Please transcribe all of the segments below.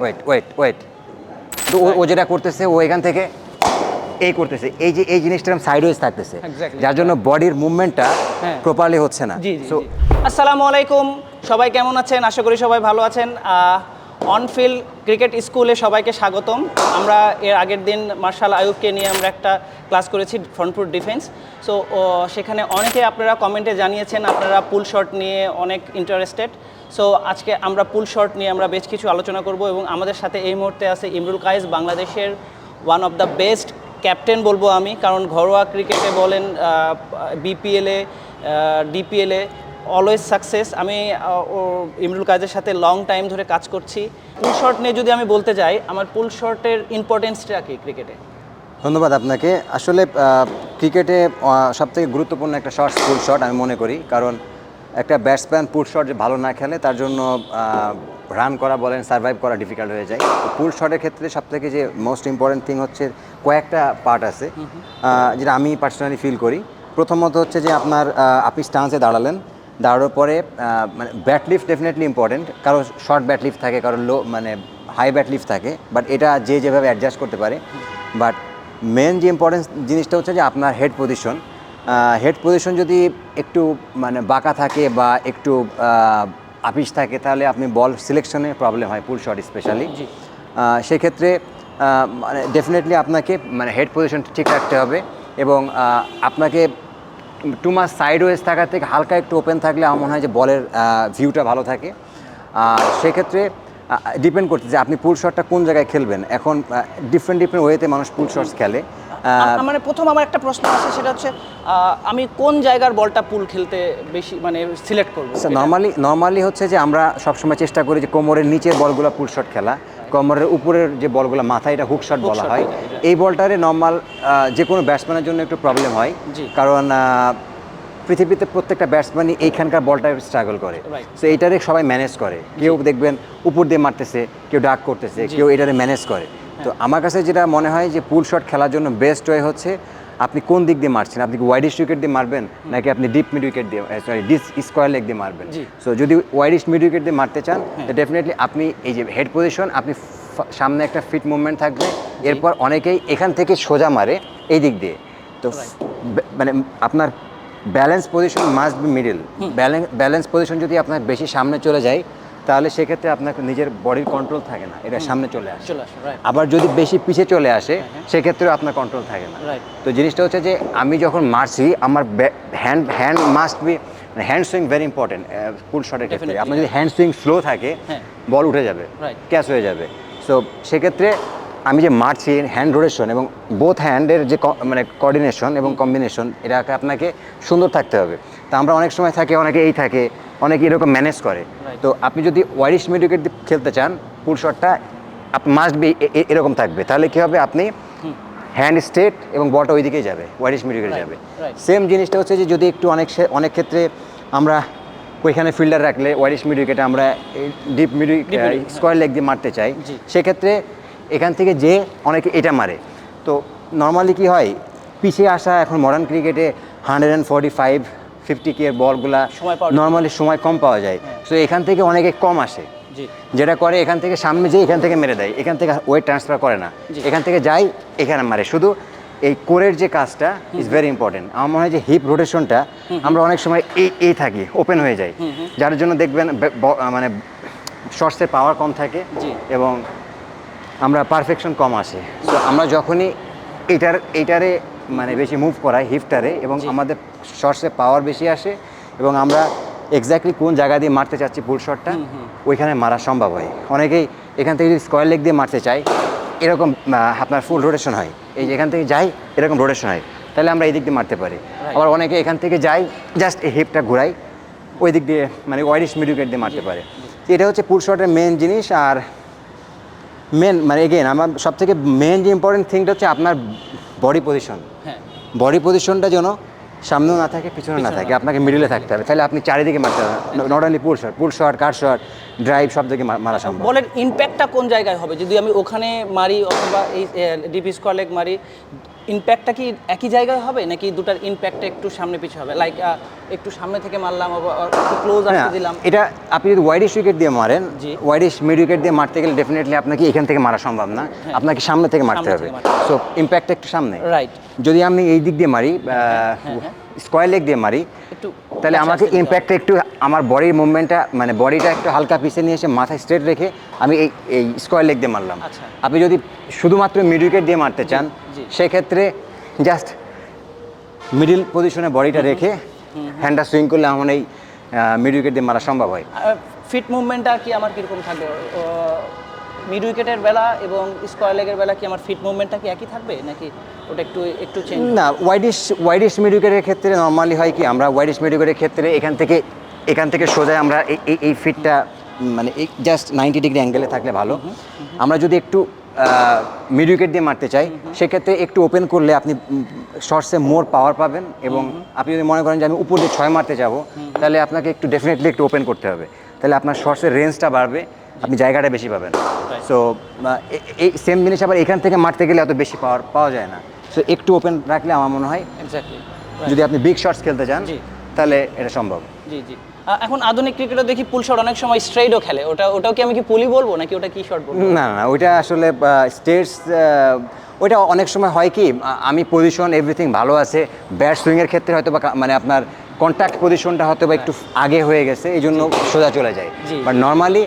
Wait wait wait তো ও- ও যেটা করতেছে ও এখান থেকে এই করতেছে। এই যে এই জিনিসটা সাইড ওয়েজ থাকতেছে। যার জন্য বডির মুভমেন্টটা। প্রপারলি হচ্ছে না। জি জি আসসালামু আলাইকুম। সবাই কেমন আছেন? আশা করি সবাই ভালো আছেন। অনফিল্ড ক্রিকেট স্কুলে সবাইকে স্বাগতম। আমরা এর আগের দিন মার্শাল আয়ুবকে নিয়ে আমরা একটা ক্লাস করেছি ফ্রন্টফুট ডিফেন্স। সো সেখানে অনেকে আপনারা কমেন্টে জানিয়েছেন, আপনারা পুল শট নিয়ে অনেক ইন্টারেস্টেড সো আজকে আমরা পুল শট নিয়ে আমরা বেশ কিছু আলোচনা করব এবং আমাদের সাথে এই মুহূর্তে আছে ইমরুল কায়েস, বাংলাদেশের one of the best captain বলব আমি। কারণ ঘরোয়া ক্রিকেটে বলেন বিপিএলে ডিপিএলে অলওয়েজ সাকসেস আমি ও ইমরুল কাজের সাথে লং টাইম ধরে কাজ করছি। পুল শট নিয়ে যদি আমি বলতে যাই আমার পুল শটের ইম্পর্টেন্সটা কি ক্রিকেটে ধন্যবাদ আপনাকে। আসলে ক্রিকেটে সব থেকে গুরুত্বপূর্ণ একটা শট পুল শট আমি মনে করি। কারণ একটা ব্যাটসম্যান পুল শট যে ভালো না খেলে তার জন্য রান করা বলেন সার্ভাইভ করা ডিফিকাল্ট হয়ে যায়। পুল শটের ক্ষেত্রে সব থেকে যে মোস্ট ইম্পর্টেন্ট থিং হচ্ছে কয়েকটা পার্ট আছে যেটা আমি পার্সোনালি ফিল করি। প্রথমত হচ্ছে যে আপনার আপনি স্টান্সে দাঁড়ালেন। দাঁড়ানোর পরে মানে ব্যাট লিফট ডেফিনেটলি ইম্পর্টেন্ট কারও শর্ট ব্যাট লিফট থাকে কারও লো মানে হাই ব্যাট লিফট থাকে বাট এটা যে যেভাবে অ্যাডজাস্ট করতে পারে। বাট মেন যে ইম্পর্টেন্স জিনিসটা হচ্ছে যে আপনার হেড পজিশন হেড পজিশন যদি একটু মানে বাঁকা থাকে বা একটু আপিস থাকে তাহলে আপনি বল সিলেকশনে প্রবলেম হয় পুল শট স্পেশালি সেক্ষেত্রে মানে ডেফিনেটলি আপনাকে মানে হেড পজিশন ঠিক রাখতে হবে এবং আপনাকে টু মাস সাইড ওয়েজ থাকার থেকে হালকা একটু ওপেন থাকলে আমার মনে হয় যে বলের ভিউটা ভালো থাকে। সেক্ষেত্রে ডিপেন্ড করতে যে আপনি পুল শটটা কোন জায়গায় খেলবেন। এখন ডিফারেন্ট ডিফারেন্ট ওয়েতে মানুষ পুল শটস খেলে। মানে প্রথম আমার একটা প্রশ্ন আছে সেটা হচ্ছে আমি কোন জায়গার বলটা পুল খেলতে বেশি মানে সিলেক্ট করব নর্মালি নর্মালি হচ্ছে যে আমরা সবসময় চেষ্টা করি যে কোমরের নিচের বলগুলো পুল শট খেলা। কোমরের উপরের যে বলগুলো মাথায় এটা হুক শট বলা হয়। এই বলটারে নর্মাল যে কোনো ব্যাটসম্যানের জন্য একটু প্রবলেম হয়। কারণ পৃথিবীতে প্রত্যেকটা ব্যাটসম্যানই এইখানকার বলটা স্ট্রাগল করে. সো এইটারে সবাই ম্যানেজ করে। কেউ দেখবেন উপর দিয়ে মারতেছে কেউ ডাক করতেছে কেউ এটারে ম্যানেজ করে। তো আমার কাছে যেটা মনে হয় যে পুল শট খেলার জন্য বেস্ট ওয়ে হচ্ছে আপনি কোন দিক দিয়ে মারছেন? আপনি কি ওয়াইডিশ উইকেট দিয়ে মারবেন? নাকি আপনি ডিপ মিড উইকেট দিয়ে সরি ডিস স্কোয়ার লেগ দিয়ে মারবেন? সো যদি ওয়াইডিশ মিড উইকেট দিয়ে মারতে চান তো ডেফিনেটলি আপনি এই যে হেড পজিশন আপনি সামনে একটা ফিট মুভমেন্ট থাকবে। এরপর অনেকেই এখান থেকে সোজা মারে এই দিক দিয়ে। তো মানে আপনার balance position must be middle balance position যদি আপনার বেশি সামনে চলে যায় তাহলে সেক্ষেত্রে আপনার নিজের বডির কন্ট্রোল থাকে না। এটা সামনে চলে আসে। চলে আসে আবার যদি বেশি পিছে চলে আসে সেক্ষেত্রেও আপনার কন্ট্রোল থাকে না। তো জিনিসটা হচ্ছে যে আমি যখন মারছি আমার hand hand must be hand swing very important full শটের ক্ষেত্রে। আপনার যদি হ্যান্ড সুইং স্লো থাকে হ্যাঁ। বল উঠে যাবে. ক্যাচ হয়ে যাবে। সো সেক্ষেত্রে আমি যে মারছি হ্যান্ড রোটেশন এবং বোথ হ্যান্ডের যে মানে কোঅর্ডিনেশন এবং কম্বিনেশন এটাকে আপনাকে সুন্দর থাকতে হবে। তো আমরা অনেক সময় থাকে অনেকে এই থাকে অনেকে এরকম ম্যানেজ করে। তো আপনি যদি ওয়ারিশ মিডিকেট খেলতে চান পুল শটটা মাস্ট বি এরকম থাকবে। তাহলে কী হবে? আপনি হ্যান্ড স্ট্রেট এবং বলটা ওই দিকেই যাবে ওয়ারিশ Right, যাবে। সেম জিনিসটা হচ্ছে যে যদি একটু অনেক সে- অনেক ক্ষেত্রে আমরা ওইখানে ফিল্ডার রাখলে ওয়ারিশ মিড উইকেটে আমরা ডিপ মিড স্কোয়ার লেগ দিয়ে মারতে চাই। সেক্ষেত্রে এখান থেকে যে অনেকে এটা মারে। তো নর্মালি কি হয়? পিছিয়ে আসা এখন মডার্ন ক্রিকেটে hundred and forty five fifty কে বলগুলা নর্মালি সময় কম পাওয়া যায়। তো এখান থেকে অনেকে কম আসে। যেটা করে এখান থেকে সামনে যেয়ে এখান থেকে মেরে দেয়। এখান থেকে ওয়েট ট্রান্সফার করে না। এখান থেকে যাই এখানে মারে। শুধু এই কোরের যে কাজটা ইজ ভেরি ইম্পর্টেন্ট আমার মনে হয় যে হিপ রোটেশনটা আমরা অনেক সময় এই এই থাকি ওপেন হয়ে যায়। যার জন্য দেখবেন মানে শর্টসের পাওয়ার কম থাকে এবং আমরা পারফেকশন কম আসে। তো আমরা যখনই এটার এইটারে মানে বেশি মুভ করাই হিপটারে এবং আমাদের শর্টসে পাওয়ার বেশি আসে এবং আমরা এক্স্যাক্টলি কোন জায়গা দিয়ে মারতে চাচ্ছি ফুল শটটা ওইখানে মারা সম্ভব হয়। অনেকেই এখান থেকে যদি স্কোয়ার লেগ দিয়ে মারতে চাই এরকম আপনার ফুল রোটেশন হয়। এই যে এখান থেকে যাই এরকম রোটেশন হয়। তাহলে আমরা এই দিক দিয়ে মারতে পারি। আবার অনেকে এখান থেকে যাই জাস্ট এই হিপটা ঘুরাই ওই দিক দিয়ে মানে ওয়াইডিশ মিডিউকেট দিয়ে মারতে পারে। তো এটা হচ্ছে পুল শটের মেন জিনিস আর মেন মানে এগেন আমার সব থেকে মেন যে ইম্পর্টেন্ট থিংটা হচ্ছে আপনার বডি পজিশন বডি পজিশনটা যেন সামনেও না থাকে পিছনে না থাকে। আপনাকে মিডিলে থাকতে হবে। তাহলে আপনি চারিদিকে মারতে হবে। Not only pull shot pull shot car shot drive সব দিকে মারা সম্ভব। বলের ইম্প্যাক্টটা কোন জায়গায় হবে? যদি আমি ওখানে মারি অথবা এই ডিপি স্কোয়ার লেগ মারি ইম্প্যাক্টটা কি একই জায়গায় হবে? নাকি দুটার ইম্প্যাক্টটা একটু সামনে পিছু হবে? লাইক একটু সামনে থেকে মারলাম একটু ক্লোজ হ্যাঁ, আসতে দিলাম। এটা আপনি যদি ওয়াইডিশ উইকেট দিয়ে মারেন। ওয়াইডিশ মিড উইকেট দিয়ে মারতে গেলে ডেফিনেটলি আপনাকে এখান থেকে মারা সম্ভব না। আপনাকে সামনে থেকে মারতে হবে। সো ইম্প্যাক্ট একটু সামনে। রাইট যদি আমি এই দিক দিয়ে মারি স্কোয়ার লেগ দিয়ে মারি তাহলে আমাকে ইম্প্যাক্টটা একটু আমার বডির মুভমেন্টটা মানে বডিটা একটু হালকা পিছিয়ে নিয়ে এসে মাথায় স্ট্রেট রেখে আমি এই এই স্কোয়ার লেগ দিয়ে মারলাম। আচ্ছা। আপনি যদি শুধুমাত্র মিড উইকেট দিয়ে মারতে চান সেক্ষেত্রে জাস্ট মিডিল পজিশনে বডিটা রেখে হ্যান্ডটা সুইং করলে আমার এই মিড উইকেট দিয়ে মারা সম্ভব হয়। ফিট মুভমেন্টটা কি আমার কীরকম থাকবে? মিড উইকেটের বেলা এবং স্কোয়ার লেগের বেলা কি আমার ফিট মুভমেন্টটা কি একই থাকবে? নাকি ওটা একটু একটু চেঞ্জ না ওয়াইডিশ ওয়াইডিশ মিড উইকেটের ক্ষেত্রে নর্মালি হয় কি আমরা ওয়াইডিশ মিড উইকেটের ক্ষেত্রে এখান থেকে এখান থেকে সোজা আমরা এই এই- এই ফিটটা মানে এই জাস্ট নাইনটি ডিগ্রি অ্যাঙ্গেলে থাকলে ভালো। আমরা যদি একটু মিড উইকেট দিয়ে মারতে চাই সেক্ষেত্রে একটু ওপেন করলে আপনি শর্টসে মোর পাওয়ার পাবেন এবং আপনি যদি মনে করেন যে আমি উপর দিয়ে ছয় মারতে যাব তাহলে আপনাকে একটু ডেফিনেটলি একটু ওপেন করতে হবে। তাহলে আপনার শর্টসের রেঞ্জটা বাড়বে আপনি জায়গাটা বেশি পাবেন। সো এই সেম জিনিস আবার এখান থেকে মারতে গেলে অত বেশি পাওয়ার পাওয়া যায় না। সো একটু ওপেন রাখলে আমার মনে হয় যদি আপনি বিগ শর্টস খেলতে চান তাহলে এটা সম্ভব। জি জি। এখন আধুনিক ক্রিকেটও দেখি পুল শট অনেক সময় স্ট্রেটও খেলে। ওটা ওটাও কি আমি কি পুলি বলব নাকি ওটা কি শট বলব? না না ওইটা আসলে স্টেটস ওইটা অনেক সময় হয় কি আমি পজিশন এভরিথিং ভালো আছে ব্যাট সুইংয়ের ক্ষেত্রে হয়তো বা মানে আপনার কন্ট্যাক্ট পজিশনটা হয়তো বা একটু আগে হয়ে গেছে এই জন্য সোজা চলে যায়। বাট নর্মালি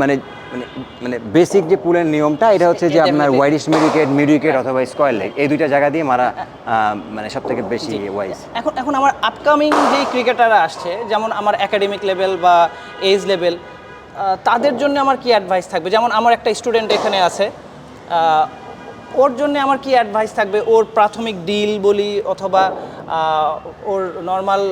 মানে মানে মানে বেসিক যে পুলের নিয়মটা এটা হচ্ছে যে আপনার widish mid wicket mid wicket অথবা স্কোয়ার লেগ এই দুইটা জায়গা দিয়ে মারা মানে সব থেকে বেশি ওয়াইজ এখন এখন আমার আপকামিং যেই ক্রিকেটাররা আসছে যেমন আমার একাডেমিক লেভেল বা এজ লেভেল তাদের জন্য আমার কি অ্যাডভাইস থাকবে? যেমন আমার একটা স্টুডেন্ট এখানে আছে ওর জন্য আমার কি অ্যাডভাইস থাকবে? ওর প্রাথমিক ডিল বলি অথবা ওর নর্মাল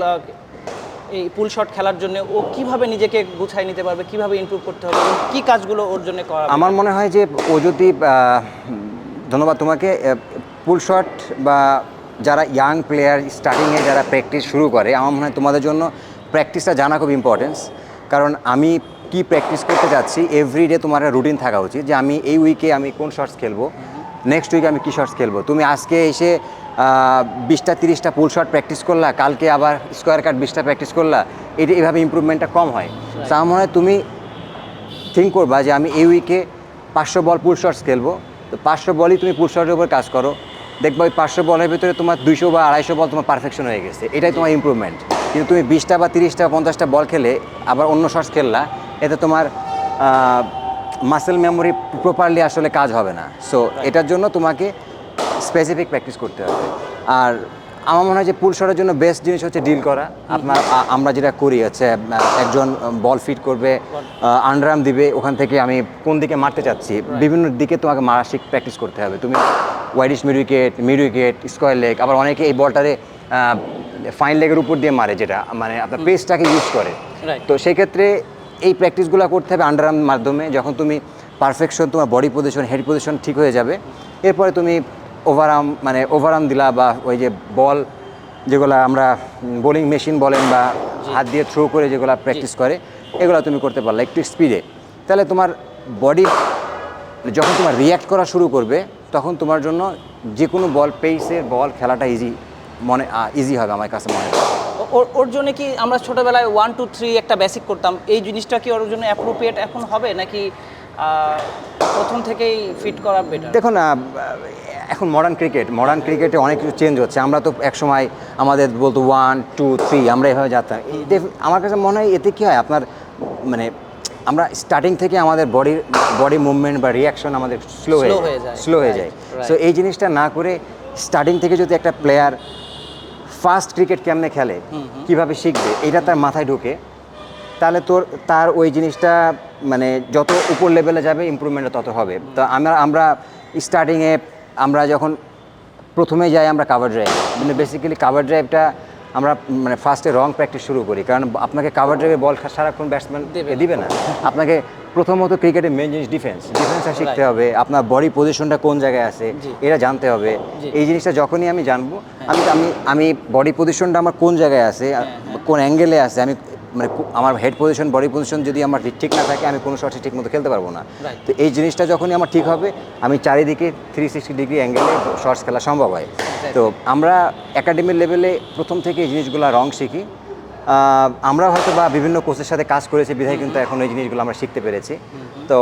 এই পুল শট খেলার জন্য ও কীভাবে নিজেকে গুছাই নিতে পারবে? কীভাবে ইমপ্রুভ করতে হবে? কি কাজগুলো ওর জন্য করা আমার মনে হয় যে ও যদি ধন্যবাদ তোমাকে পুল শট বা যারা ইয়াং প্লেয়ার স্টার্টিংয়ে যারা প্র্যাকটিস শুরু করে, আমার মনে হয় তোমাদের জন্য প্র্যাকটিসটা জানা খুব ইম্পর্টেন্স কারণ আমি কি প্র্যাকটিস করতে যাচ্ছি এভরিডে তোমার রুটিন থাকা উচিত যে আমি এই উইকে আমি কোন শটস খেলব নেক্সট উইকে আমি কী শটস খেলব। তুমি আজকে এসে বিশটা তিরিশটা পুল শট প্র্যাকটিস করলা কালকে আবার স্কোয়ার কাট বিশটা প্র্যাকটিস করলা এটা এভাবে ইম্প্রুভমেন্টটা কম হয়। তো আমার মনে হয় তুমি থিঙ্ক করবা যে আমি এই উইকে পাঁচশো বল পুল শটস খেলব। তো পাঁচশো বলই তুমি পুল শটের উপর কাজ করো। দেখবা ওই পাঁচশো বলের ভিতরে তোমার দুইশো বা আড়াইশো বল তোমার পারফেকশন হয়ে গেছে। এটাই তোমার ইম্প্রুভমেন্ট কিন্তু তুমি বিশটা বা তিরিশটা পঞ্চাশটা বল খেলে আবার অন্য শটস খেললা এতে তোমার মাসেল মেমোরি প্রপারলি আসলে কাজ হবে না। সো এটার জন্য তোমাকে স্পেসিফিক প্র্যাকটিস করতে হবে। আর আমার মনে হয় যে পুল শটের জন্য বেস্ট জিনিস হচ্ছে ডিল করা। আপনার আমরা যেটা করি হচ্ছে একজন বল ফিট করবে আন্ডারাম দিবে ওখান থেকে আমি কোন দিকে মারতে চাচ্ছি বিভিন্ন দিকে তোমাকে মারা শিখ প্র্যাকটিস করতে হবে। তুমি widish mid wicket mid wicket square leg আবার অনেকে এই বলটারে ফাইন লেগের উপর দিয়ে মারে যেটা মানে আপনার পেসটাকে ইউজ করে. তো সেক্ষেত্রে এই প্র্যাকটিসগুলো করতে হবে আন্ডারাম মাধ্যমে। যখন তুমি পারফেকশন তোমার বডি পজিশন হেড পজিশন ঠিক হয়ে যাবে এরপরে তুমি ওভারআর্ম মানে ওভারআর্ম দিলা বা ওই যে বল যেগুলো আমরা বোলিং মেশিন বলেন বা হাত দিয়ে থ্রো করে যেগুলো প্র্যাকটিস করে এগুলো তুমি করতে পারলে একটু স্পিডে তাহলে তোমার বডি যখন তোমার রিয়্যাক্ট করা শুরু করবে তখন তোমার জন্য যে কোনো বল পেসের বল খেলাটা ইজি মনে ইজি হবে আমার কাছে মনে হয়। ওর ওর জন্য কি আমরা ছোটবেলায় ওয়ান টু থ্রি একটা বেসিক করতাম? এই জিনিসটা কি ওর জন্য অ্যাপ্রোপ্রিয়েট এখন হবে? নাকি প্রথম থেকেই ফিট করা বেটার দেখুন না এখন মডার্ন ক্রিকেট মডার্ন ক্রিকেটে অনেক কিছু চেঞ্জ হচ্ছে। আমরা তো একসময় আমাদের বলতো ওয়ান টু থ্রি আমরা এভাবে যেতাম আমার কাছে মনে হয় এতে কী হয়? আপনার মানে আমরা স্টার্টিং থেকে আমাদের বডির বডি মুভমেন্ট বা রিয়াকশন আমাদের স্লো হয়ে যায়। স্লো হয়ে যায়। সো এই জিনিসটা না করে স্টার্টিং থেকে যদি একটা প্লেয়ার ফার্স্ট ক্রিকেট কেমনে খেলে কীভাবে শিখবে এটা তার মাথায় ঢুকে। তাহলে তোর তার ওই জিনিসটা মানে যত উপর লেভেলে যাবে ইম্প্রুভমেন্ট তত হবে। তো আমরা আমরা স্টার্টিংয়ে আমরা যখন প্রথমে যাই আমরা কাভার ড্রাইভ মানে বেসিক্যালি কাভার ড্রাইভটা আমরা মানে ফার্স্টে রং প্র্যাকটিস শুরু করি। কারণ আপনাকে কাভার ড্রাইভে বল সারাক্ষণ ব্যাটসম্যান দেবে না। আপনাকে প্রথমত ক্রিকেটের মেন জিনিস ডিফেন্স ডিফেন্সটা শিখতে হবে। আপনার বডি পজিশনটা কোন জায়গায় আছে এটা জানতে হবে। এই জিনিসটা যখনই আমি জানব আমি আমি আমি বডি পজিশনটা আমার কোন জায়গায় আছে কোন অ্যাঙ্গেলে আছে আমি মানে আমার হেড পজিশন বডি পজিশন যদি আমার ঠিক- না থাকে আমি কোনো শটে ঠিক মতো খেলতে পারব না। তো এই জিনিসটা যখনই আমার ঠিক হবে আমি চারিদিকে থ্রি সিক্সটি ডিগ্রি অ্যাঙ্গেলে শর্টস খেলা সম্ভব হয়। তো আমরা একাডেমির লেভেলে প্রথম থেকে এই জিনিসগুলো রং শিখি। আমরা হয়তো বা বিভিন্ন কোচের সাথে কাজ করেছি বিধায় কিন্তু এখন এই জিনিসগুলো আমরা শিখতে পেরেছি। তো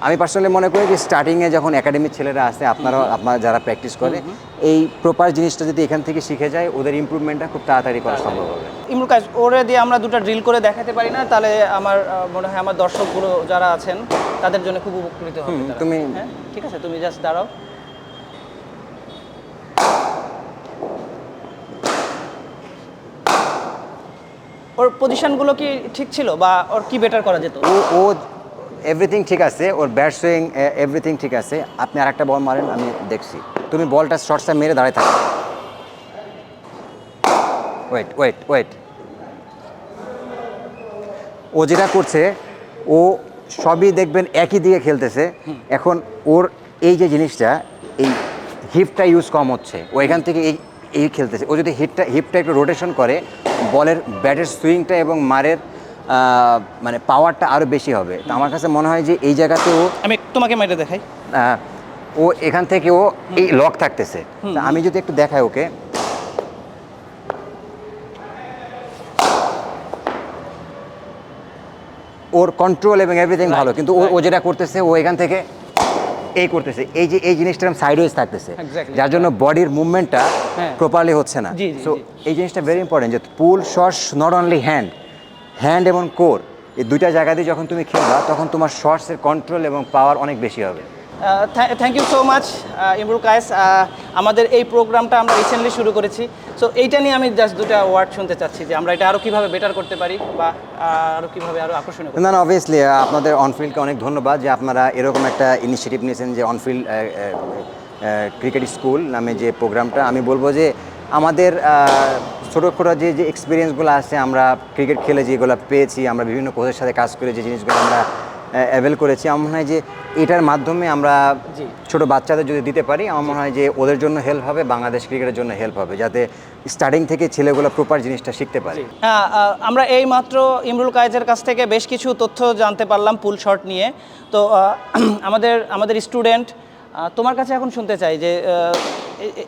আমি পার্সোনালি মনে করি যে স্টার্টিংয়ে যখন একাডেমির ছেলেরা আসে আপনারা আপনারা যারা প্র্যাকটিস করে এই প্রপার জিনিসটা যদি এখান থেকে শিখে যায় ওদের ইমপ্রুভমেন্টটা খুব তাড়াতাড়ি করা সম্ভব হবে। ইমরুল কাজ ওরে দিয়ে আমরা দুটো ড্রিল করে দেখাতে পারি না তাহলে আমার মনে হয় আমার দর্শকগুলো যারা আছেন তাদের জন্য খুব উপকৃত হবে তুমি- হ্যাঁ ঠিক আছে তুমি জাস্ট দাঁড়াও। ওর পজিশনগুলো কি ঠিক ছিল বা ওর কি বেটার করা যেত? ও ও এভরিথিং ঠিক আছে, ওর ব্যাট সুইং এভরিথিং ঠিক আছে। আপনি আর একটা বল মারেন, আমি দেখছি। তুমি বলটা শর্টসটা মেরে দাঁড়ায় থাকো। ওয়েট ওয়েট ওয়েট ও যেটা করছে, ও সবই দেখবেন একই দিকে খেলতেছে। এখন ওর এই যে জিনিসটা, এই হিপটা ইউজ কম হচ্ছে। ও এখান থেকে এই এই খেলতেছে। ও যদি হিপটা হিপটা একটু রোটেশন করে বলের ব্যাটের সুইংটা এবং মারের মানে পাওয়ারটা আরও বেশি হবে। তো আমার কাছে মনে হয় যে এই জায়গাতে ও আমি তোমাকে মেরে দেখাই। ও এখান থেকে ও এই লক থাকতেছে। আমি যদি একটু দেখাই ওকে। ওর কন্ট্রোল এবং এভরিথিং ভালো কিন্তু ও ও যেটা করতেছে ও এখান থেকে এই করতেছে। এই যে এই জিনিসটা সাইডওয়েজ থাকতেছে। যার জন্য বডির মুভমেন্টটা। প্রপারলি হচ্ছে না। সো এই জিনিসটা ভেরি ইম্পর্টেন্ট যে pull shots not only hand hand এবং কোর এই দুইটা জায়গা দিয়ে যখন তুমি খেলবা তখন তোমার শর্টসের কন্ট্রোল এবং পাওয়ার অনেক বেশি হবে। Thank you so much Imrul Kayes. আমাদের এই প্রোগ্রামটা আমরা রিসেন্টলি শুরু করেছি। সো এইটা নিয়ে আমি জাস্ট দুটা ওয়ার্ড শুনতে চাচ্ছি যে আমরা এটা আরও কীভাবে বেটার করতে পারি বা আরও কীভাবে আরও আকর্ষণীয় না না অবভিয়াসলি আপনাদের অনফিল্ডকে অনেক ধন্যবাদ যে আপনারা এরকম একটা ইনিশিয়েটিভ নিয়েছেন যে অনফিল্ড ক্রিকেট স্কুল নামে যে প্রোগ্রামটা আমি বলব যে আমাদের ছোটো ছোটো যে যে এক্সপিরিয়েন্সগুলো আছে আমরা ক্রিকেট খেলে যেগুলো পেয়েছি আমরা বিভিন্ন কোচের সাথে কাজ করে যে জিনিসগুলো আমরা অ্যাভেল করেছি। আমার মনে হয় যে এটার মাধ্যমে আমরা। ছোট বাচ্চাদের যদি দিতে পারি আমার মনে হয় যে ওদের জন্য হেল্প হবে বাংলাদেশ ক্রিকেটের জন্য হেল্প হবে যাতে স্টার্টিং থেকে ছেলেগুলো প্রপার জিনিসটা শিখতে পারে। হ্যাঁ আমরা এই মাত্র ইমরুল কায়েজের কাছ থেকে বেশ কিছু তথ্য জানতে পারলাম পুল শট নিয়ে। তো আমাদের আমাদের স্টুডেন্ট তোমার কাছে এখন শুনতে চাই যে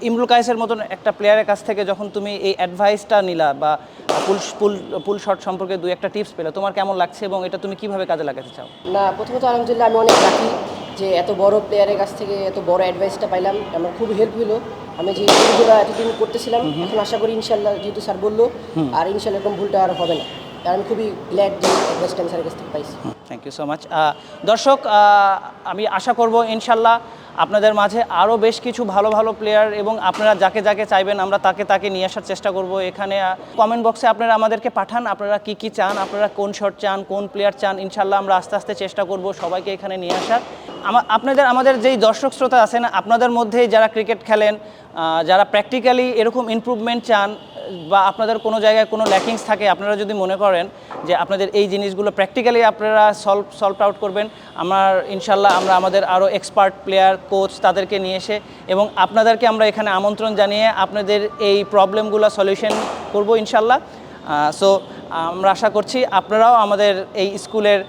ইমরুল কায়েসের মতন একটা প্লেয়ারের কাছ থেকে যখন তুমি এই অ্যাডভাইসটা নিলা বা পুল পুল পুল শট সম্পর্কে দুই একটা টিপস পেলে তোমার কেমন লাগছে এবং এটা তুমি কীভাবে কাজে লাগাতে চাও? না প্রথমত আলহামদুলিল্লাহ আমি অনেক লাকি যে এত বড় প্লেয়ারের কাছ থেকে এত বড় অ্যাডভাইসটা পাইলাম। আমার খুব হেল্প হলো আমি যে ভুলগুলো এতদিন করতেছিলাম এখন আশা করি ইনশাল্লাহ যেহেতু স্যার বলল আর ইনশাল্লাহ এরকম ভুলটা আর হবে না। আর আমি খুবই গ্ল্যাড যে অ্যাডভাইসটা আমি স্যারের কাছ থেকে পাইছি। থ্যাংক ইউ সো মাচ দর্শক আমি আশা করব ইনশাল্লাহ আপনাদের মাঝে আরও বেশ কিছু ভালো ভালো প্লেয়ার এবং আপনারা যাকে যাকে চাইবেন আমরা তাকে তাকে নিয়ে আসার চেষ্টা করব এখানে। কমেন্ট বক্সে আপনারা আমাদেরকে পাঠান, আপনারা কি কি চান, আপনারা কোন শট চান, কোন প্লেয়ার চান, ইনশাল্লাহ আমরা আস্তে আস্তে চেষ্টা করব সবাইকে এখানে নিয়ে আসার। আপনাদের, আমাদের যেই দর্শক শ্রোতা আছেন, আপনাদের মধ্যেই যারা ক্রিকেট খেলেন যারা প্র্যাকটিক্যালি এরকম ইমপ্রুভমেন্ট চান বা আপনাদের কোনো জায়গায় কোনো ল্যাকিংস থাকে, আপনারা যদি মনে করেন যে আপনাদের এই জিনিসগুলো প্র্যাকটিক্যালি আপনারা সলভ সলভ আউট করবেন, আমার ইনশাল্লাহ আমরা আমাদের আরও এক্সপার্ট প্লেয়ার কোচ তাদেরকে নিয়ে এসে এবং আপনাদেরকে আমরা এখানে আমন্ত্রণ জানিয়ে আপনাদের এই প্রবলেমগুলো সলিউশন করব ইনশাল্লাহ। সো আমরা আশা করছি আপনারাও আমাদের এই স্কুলের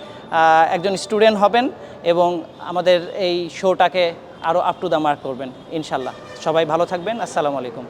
একজন স্টুডেন্ট হবেন এবং আমাদের এই শোটাকে আরও আপ টু দ্য মার্ক করবেন ইনশাল্লাহ। সবাই ভালো থাকবেন, আসসালামু আলাইকুম।